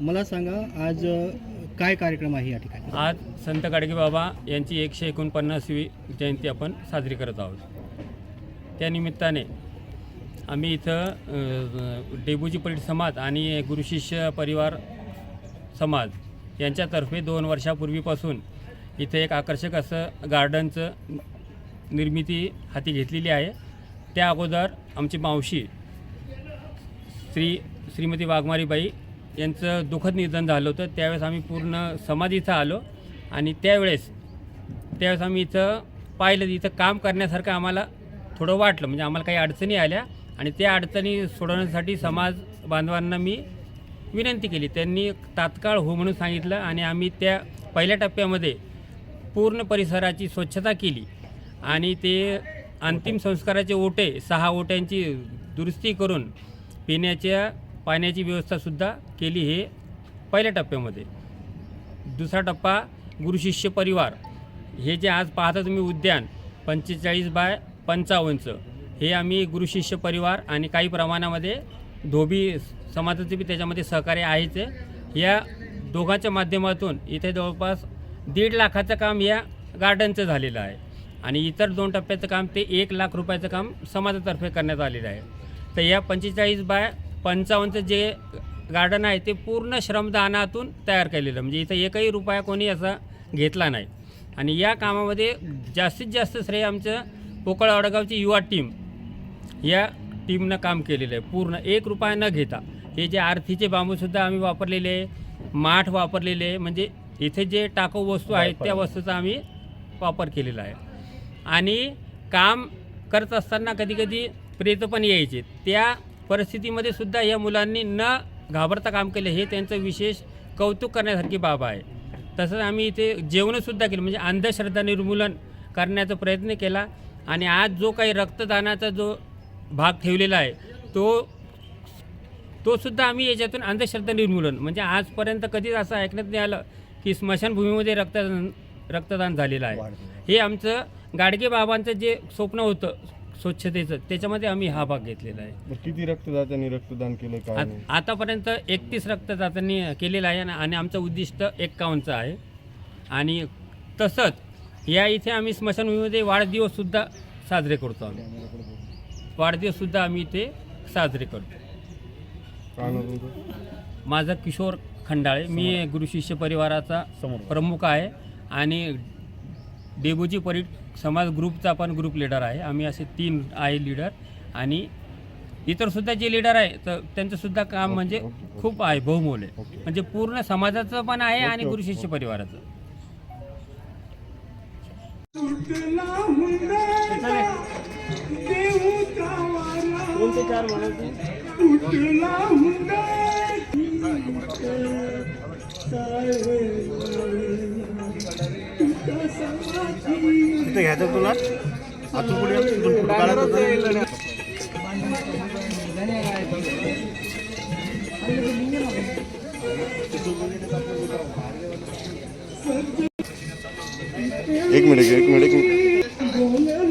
मला सांगा आज काय कार्यक्रम आहे या ठिकाणी? आज संत गाडगे बाबा यांची एकशे एकोणपन्नासवी जयंती आपण साजरी करत आहोत. त्यानिमित्ताने आम्ही इथं डेबूजी परीट समाज आणि गुरुशिष्य परिवार समाज यांच्यातर्फे दोन वर्षापूर्वीपासून इथं एक आकर्षक असं गार्डनचं निर्मिती हाती घेतलेली आहे. त्या अगोदर आमची मावशी श्री श्रीमती वाघमारीबाई यांचं दुःखद निधन झालं होतं. त्यावेळेस आम्ही पूर्ण समाज इथं आलो आणि त्यावेळेस त्यावेळेस आम्ही इथं पाहिलं इथं काम करण्यासारखं आम्हाला थोडं वाटलं. म्हणजे आम्हाला काही अडचणी आल्या आणि त्या अडचणी सोडवण्यासाठी समाज बांधवांना मी विनंती केली. त्यांनी तात्काळ हो म्हणून सांगितलं आणि आम्ही त्या पहिल्या टप्प्यामध्ये पूर्ण परिसराची स्वच्छता केली आणि ते अंतिम संस्काराचे ओटे सहा ओट्यांची दुरुस्ती करून पिण्याच्या पाण्याची व्यवस्थासुद्धा केली हे पहिल्या टप्प्यामध्ये. दुसरा टप्पा गुरुशिष्य परिवार. हे जे आज पाहता तुम्ही उद्यान पंचेचाळीस बाय पंचावन्नचं. हे आम्ही गुरुशिष्य परिवार आणि काही प्रमाणामध्ये धोबी समाजाचे बी त्याच्यामध्ये सहकार्य आहेच. आहे. या दोघांच्या माध्यमातून इथे जवळपास दीड लाखाचं काम या गार्डनचं झालेलं आहे. आणि इतर दोन टप्प्याचं काम ते एक लाख रुपयाचं काम समाजातर्फे करण्यात आलेलं आहे. तर या पंचेचाळीस बाय पंचावन्नचं जे गार्डन आहे ते पूर्ण श्रमदानातून तयार केलेलं. म्हणजे इथं एकही रुपया कोणी असा घेतला नाही. आणि या कामामध्ये जास्तीत जास्त श्रेय आमचं पोकळ वडगावची युवा टीम या टीमनं काम केलेलं आहे. पूर्ण एक रुपया न घेता. हे जे आरतीचे बांबूसुद्धा आम्ही वापरलेले आहे माठ वापरलेले म्हणजे इथे जे टाकाऊ वस्तू आहेत त्या वस्तूचा आम्ही वापर केलेला आहे. आणि काम करत असताना कधीकधी प्रेत पण यायचे. त्या परिस्थितीमध्ये सुद्धा या मुलांनी न घाबरता काम केलं हे त्यांचं विशेष कौतुक करण्यासारखी बाब आहे. तसंच आम्ही इथे जेवणंसुद्धा केलं म्हणजे अंधश्रद्धा निर्मूलन करण्याचा प्रयत्न केला. आणि आज जो काही रक्तदानाचा जो भाग ठेवलेला आहे तो तो सुद्धा आम्ही याच्यातून अंधश्रद्धा निर्मूलन म्हणजे आजपर्यंत कधीच असं ऐकण्यात नाही आलं की स्मशानभूमीमध्ये रक्तदान रक्तदान झालेलं आहे. हे आमचं गाडगे बाबांचं जे स्वप्न होतं स्वच्छतेचं. त्याच्यामध्ये आम्ही हा भाग घेतलेला आहे. किती रक्तदात्यांनी रक्तदान केलं काय नाही आतापर्यंत एकतीस रक्तदात्यांनी केलेलं आहे आणि- आणि आमचं उद्दिष्ट एक्कावन्नचं आहे. आणि तसंच या इथे आम्ही स्मशानभूमीमध्ये वाढदिवससुद्धा साजरे करतो आम्ही. वाढदिवससुद्धा आम्ही इथे साजरे करतो. काय नाव तुमचं? माझं किशोर खंडाळे. मी गुरुशिष्य परिवाराचा प्रमुख आहे. आणि डेबूजी परीट समाज ग्रुपचा पण ग्रुप लीडर आहे. आम्ही असे तीन आहे लीडर आणि इतरसुद्धा जे लीडर आहे तर त्यांचंसुद्धा काम म्हणजे खूप आहे बहुमोल आहे. म्हणजे पूर्ण समाजाचं पण आहे आणि ओके, गुरुशिष्य परिवाराचं. तिथे घ्यायचं तुला आतून पुढे तिथून पुढे काढायचं एक मिनिट एक मिनिट एक minute.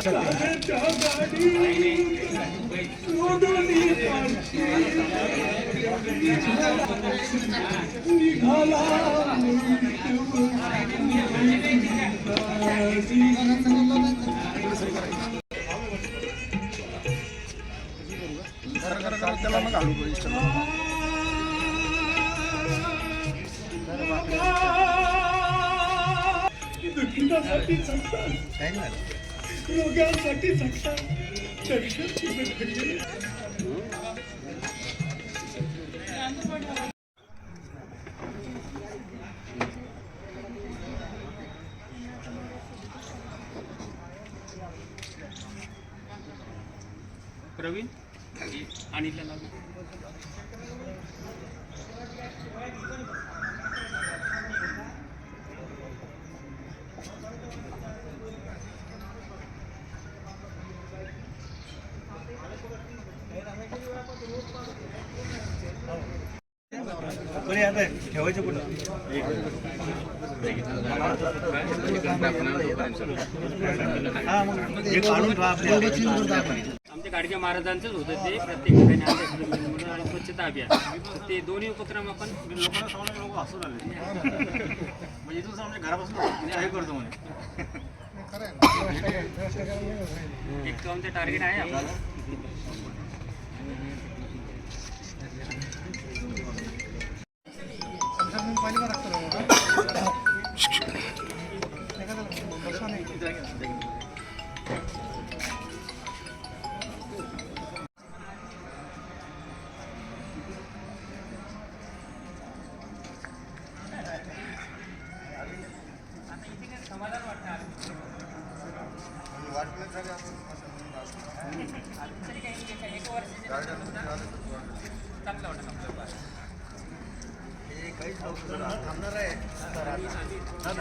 चालत्या गाडी सोडून पारशी निघाला दुखण्यासाठी झटतात रोगांसाठी झटतात ठेवायचं कुठं? आमच्या गाडगे महाराजांचंच होतं ते प्रत्येक ठिकाणी आणि स्वच्छता अभियान. ते दोन्ही उपक्रम आपण लोकांना समजलं लोक हसून आले म्हणजे इथून आमच्या घरापासून हे करतो म्हणे. एक आमचं टार्गेट आहे आपल्याला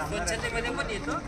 स्वच्छतेमध्ये पण येतो.